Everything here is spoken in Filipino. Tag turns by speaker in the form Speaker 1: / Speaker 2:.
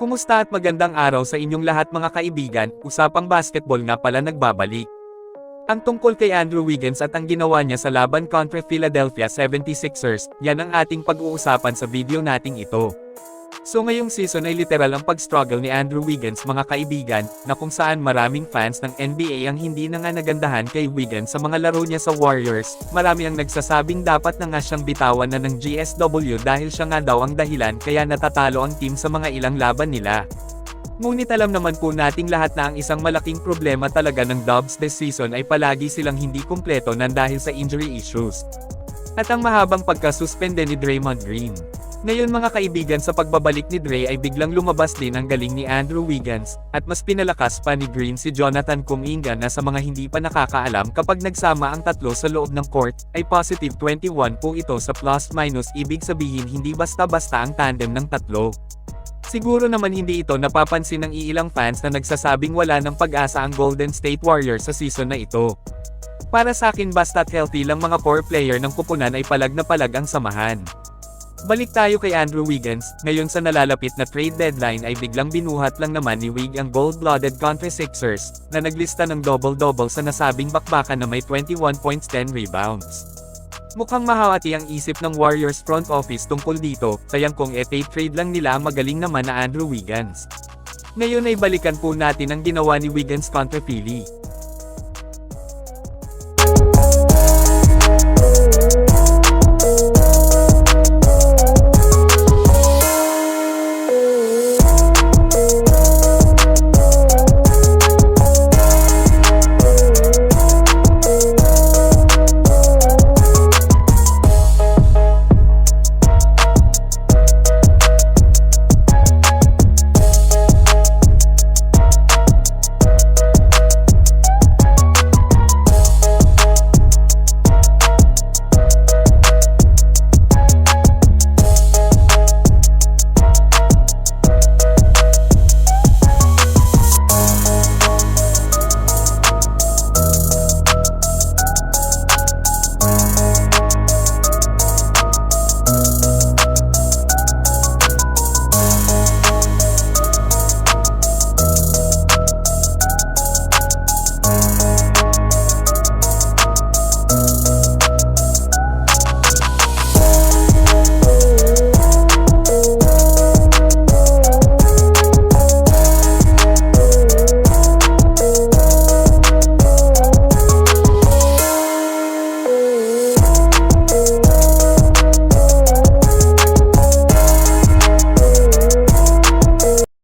Speaker 1: Kumusta at magandang araw sa inyong lahat mga kaibigan, usapang basketball nga pala nagbabalik. Ang tungkol kay Andrew Wiggins at ang ginawa niya sa laban kontra Philadelphia 76ers, yan ang ating pag-uusapan sa video nating ito. So ngayong season ay literal ang pag-struggle ni Andrew Wiggins mga kaibigan, na kung saan maraming fans ng NBA ang hindi na nga nagandahan kay Wiggins sa mga laro niya sa Warriors, marami ang nagsasabing dapat na nga siyang bitawan na ng GSW dahil siya nga daw ang dahilan kaya natatalo ang team sa mga ilang laban nila. Ngunit alam naman po nating lahat na ang isang malaking problema talaga ng Dubs this season ay palagi silang hindi kumpleto nang dahil sa injury issues. At ang mahabang pagkasuspende ni Draymond Green. Ngayon mga kaibigan sa pagbabalik ni Dre ay biglang lumabas din ang galing ni Andrew Wiggins, at mas pinalakas pa ni Green si Jonathan Kuminga na sa mga hindi pa nakakaalam kapag nagsama ang tatlo sa loob ng court, ay positive 21 po ito sa plus-minus ibig sabihin hindi basta-basta ang tandem ng tatlo. Siguro naman hindi ito napapansin ng iilang fans na nagsasabing wala ng pag-asa ang Golden State Warriors sa season na ito. Para sa akin basta't healthy lang mga core player ng kupunan ay palag na palag ang samahan. Balik tayo kay Andrew Wiggins, ngayon sa nalalapit na trade deadline ay biglang binuhat lang naman ni Wig ang gold-blooded contra Sixers, na naglista ng double-double sa nasabing bakbakan na may 21 points 10 rebounds. Mukhang mahawati ang isip ng Warriors front office tungkol dito, sayang kung FA trade lang nila ang magaling naman na Andrew Wiggins. Ngayon ay balikan po natin ang ginawa ni Wiggins contra Philly.